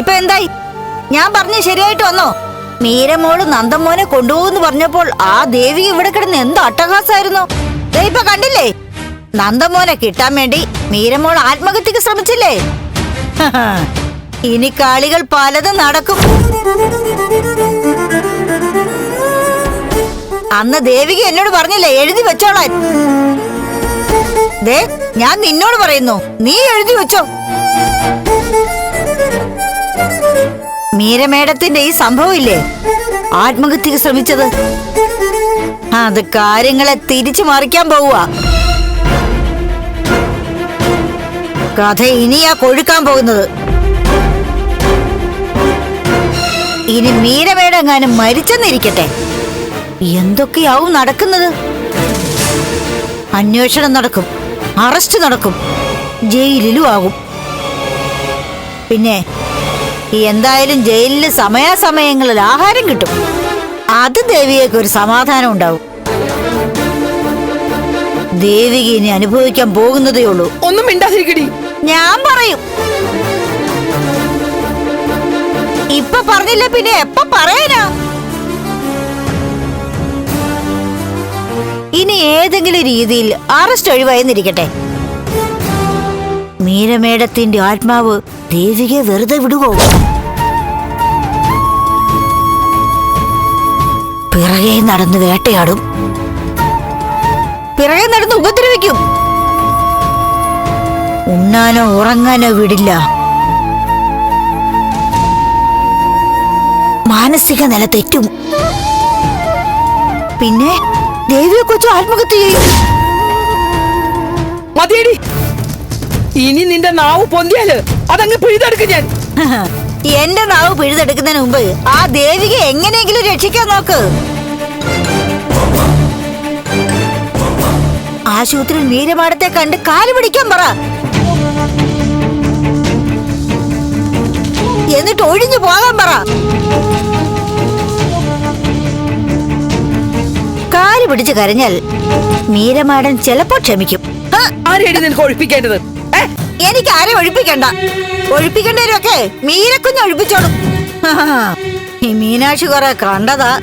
ഇപ്പൊ എന്തായി? ഞാൻ പറഞ്ഞ ശരിയായിട്ട് വന്നോ? മീരമോൾ നന്ദമോനെ കൊണ്ടുപോകുന്ന് പറഞ്ഞപ്പോൾ ആ ദേവി ഇവിടെ കിടന്ന് എന്ത് അട്ടഹാസായിരുന്നു ഇപ്പൊ കണ്ടില്ലേ? നന്ദമോനെ കിട്ടാൻ വേണ്ടി മീരമോൾ ആത്മഹത്യക്ക് ശ്രമിച്ചില്ലേ? ഇനി കാളികൾ പലതും നടക്കും. അന്ന് ദേവിക എന്നോട് പറഞ്ഞില്ലേ എഴുതി വെച്ചോളാൻ. ദേ ഞാൻ നിന്നോട് പറയുന്നു നീ എഴുതി വെച്ചോ. മീരമേടത്തിന്റെ ഈ സംഭവം ഇല്ലേ ആത്മഹത്യക്ക് ശ്രമിച്ചത്. അത് കാര്യങ്ങളെ തിരിച്ചു മറിക്കാൻ പോവുക. കഥ ഇനിയാ കൊഴുക്കാൻ പോകുന്നത്. ഇനി മീരമേടെങ്ങാനും മരിച്ചെന്നിരിക്കട്ടെ. എന്തൊക്കെയാവും നടക്കുന്നത്? അന്വേഷണം നടക്കും. അറസ്റ്റ് നടക്കും. ജയിലിലും ആകും. പിന്നെ എന്തായാലും ജയിലിൽ സമയാസമയങ്ങളിൽ ആഹാരം കിട്ടും. അത് ദേവികയ്ക്ക് ഒരു സമാധാനം ഉണ്ടാവും. ദേവിക ഇനി അനുഭവിക്കാൻ പോകുന്നതേ ഉള്ളൂ. ഒന്നും മിണ്ടാതിരിക്കടി. ഞാൻ പറയും. ഇപ്പൊ പറഞ്ഞില്ല പിന്നെ എപ്പ പറയാനാ? ഇനി ഏതെങ്കിലും രീതിയിൽ അറസ്റ്റ് ഒഴിവായെന്നിരിക്കട്ടെ മീരമേടത്തിന്റെ ആത്മാവ് ദേവികയെ വെറുതെ വിടുവോ? പിറകെ നടന്ന് വേട്ടയാടും. പിറകെ നടന്ന് ഉപദ്രവിക്കും. ഉണ്ണാനോ ഉറങ്ങാനോ വിടില്ല. മാനസിക നില തെറ്റും. പിന്നെ ദേവിയെ കൊച്ചു ആത്മഹത്യ ചെയ്യും. മതിയടി. ഇനി നിന്റെ നാവ് പൊന്തിയാൽ അതങ്ങ് പിഴുതെടുക്കും ഞാൻ. എന്റെ നാവ് പിഴുതെടുക്കുന്നതിന് മുമ്പ് ആ ദേവിക എങ്ങനെയെങ്കിലും രക്ഷിക്കാൻ നോക്ക്. ആശുപത്രിയിൽ വീരമാടത്തെ കണ്ട് കാൽ പിടിക്കാൻ പറ. എന്നിട്ട് ഒഴിഞ്ഞു പോകാൻ പറ. കാൽ പിടിച്ച് കരഞ്ഞാൽ മീരമാടൻ ചിലപ്പോ ക്ഷമിക്കും. ആരെയാണ് നിനക്ക് ഒഴിപ്പിക്കേണ്ടത് എനിക്ക് ആരെ ഒഴിപ്പിക്കണ്ട. ഒഴിപ്പിക്കേണ്ടവരൊക്കെ മീനക്കുഞ്ഞ് ഒഴിപ്പിച്ചോളും. ഈ മീനാക്ഷി കുറെ കണ്ടതാ.